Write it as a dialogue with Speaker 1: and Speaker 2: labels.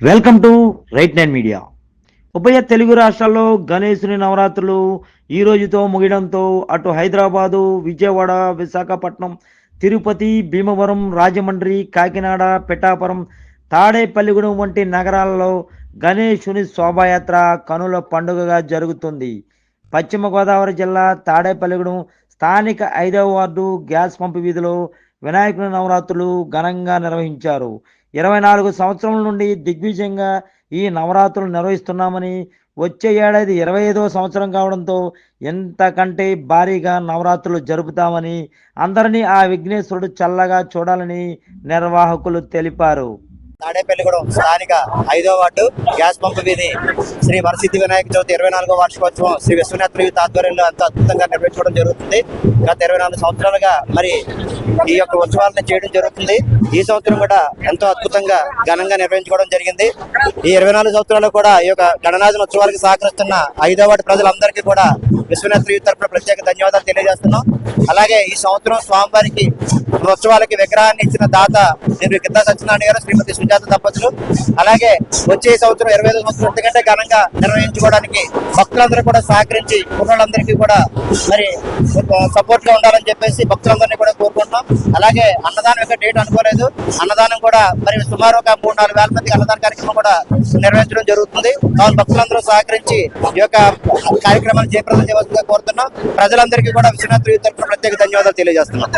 Speaker 1: Welcome to right nine media ఉభయ తెలుగు రాష్ట్రాల్లో గణేశుని నవరాత్రులు ఈ రోజుతో ముగియడంతో అటు హైదరాబాదు విజయవాడ విశాఖపట్నం తిరుపతి భీమవరం రాజమండ్రి కాకినాడ పిఠాపురం తాడేపల్లిగూడెం వంటి నగరాలలో గణేశుని శోభాయాత్ర కనుల పండుగగా జరుగుతుంది. పశ్చిమ గోదావరి జిల్లా తాడేపల్లిగూడెం స్థానిక ఐదవ వార్డు గ్యాస్ పంపు వీధిలో వినాయకుని నవరాత్రులు ఘనంగా నిర్వహించారు. ఇరవై నాలుగు సంవత్సరముల నుండి దిగ్విజయంగా ఈ నవరాత్రులు నిర్వహిస్తున్నామని వచ్చే ఏడాది ఇరవై ఐదవ సంవత్సరం కావడంతో ఎంతకంటే భారీగా నవరాత్రులు జరుపుతామని అందరినీ ఆ విఘ్నేశ్వరుడు చల్లగా చూడాలని నిర్వాహకులు తెలిపారు.
Speaker 2: తాడేపల్లిగూడెం స్థానిక ఐదో వార్డు గ్యాస్ పంపు వీధి శ్రీ వరసిద్ధి వినాయక చవితి ఇరవై నాలుగో వార్షికోత్సవం శ్రీ విశ్వనాథ్ యూత్ ఆధ్వర్యంలో ఎంతో అద్భుతంగా నిర్వహించుకోవడం జరుగుతుంది. గత ఇరవై నాలుగు సంవత్సరాలుగా మరి ఈ యొక్క ఉత్సవాలను చేయడం జరుగుతుంది. ఈ సంవత్సరం కూడా ఎంతో అద్భుతంగా ఘనంగా నిర్వహించుకోవడం జరిగింది. ఈ ఇరవై నాలుగు సంవత్సరాలు కూడా ఈ యొక్క గణనాథన ఉత్సవాలకు సహకరిస్తున్న ఐదో వార్డు ప్రజలందరికీ కూడా విశ్వనాథ్ యూత్ తరఫున ప్రత్యేక ధన్యవాదాలు తెలియజేస్తున్నాం. అలాగే ఈ సంవత్సరం స్వామివారికి ఉత్సవాలకి విగ్రహాన్ని ఇచ్చిన దాత శ్రీ గిద్దా సత్యనారాయణ గారు శ్రీమతి సుజాత దంపతులు. అలాగే వచ్చే సంవత్సరం ఇరవై ఐదు సంవత్సరం ఎందుకంటే ఘనంగా నిర్వహించుకోవడానికి భక్తులందరూ కూడా సహకరించి కుర్రోళ్ళందరికీ కూడా మరి సపోర్ట్గా ఉండాలని చెప్పేసి భక్తులందరినీ కూడా కోరుకుంటున్నాం. అలాగే అన్నదానం యొక్క డేట్ అనుకోలేదు. అన్నదానం కూడా మరి సుమారు ఒక మూడు నాలుగు వేల మందికి అన్నదాన కార్యక్రమం కూడా నిర్వహించడం జరుగుతుంది. కావున భక్తులందరూ సహకరించి ఈ యొక్క కార్యక్రమాన్ని జయప్రదం చేయవలసిందిగా కోరుతున్నాం. ప్రజలందరికీ కూడా విశ్వనాథ్ తరఫున ప్రత్యేక ధన్యవాదాలు తెలియజేస్తున్నాం.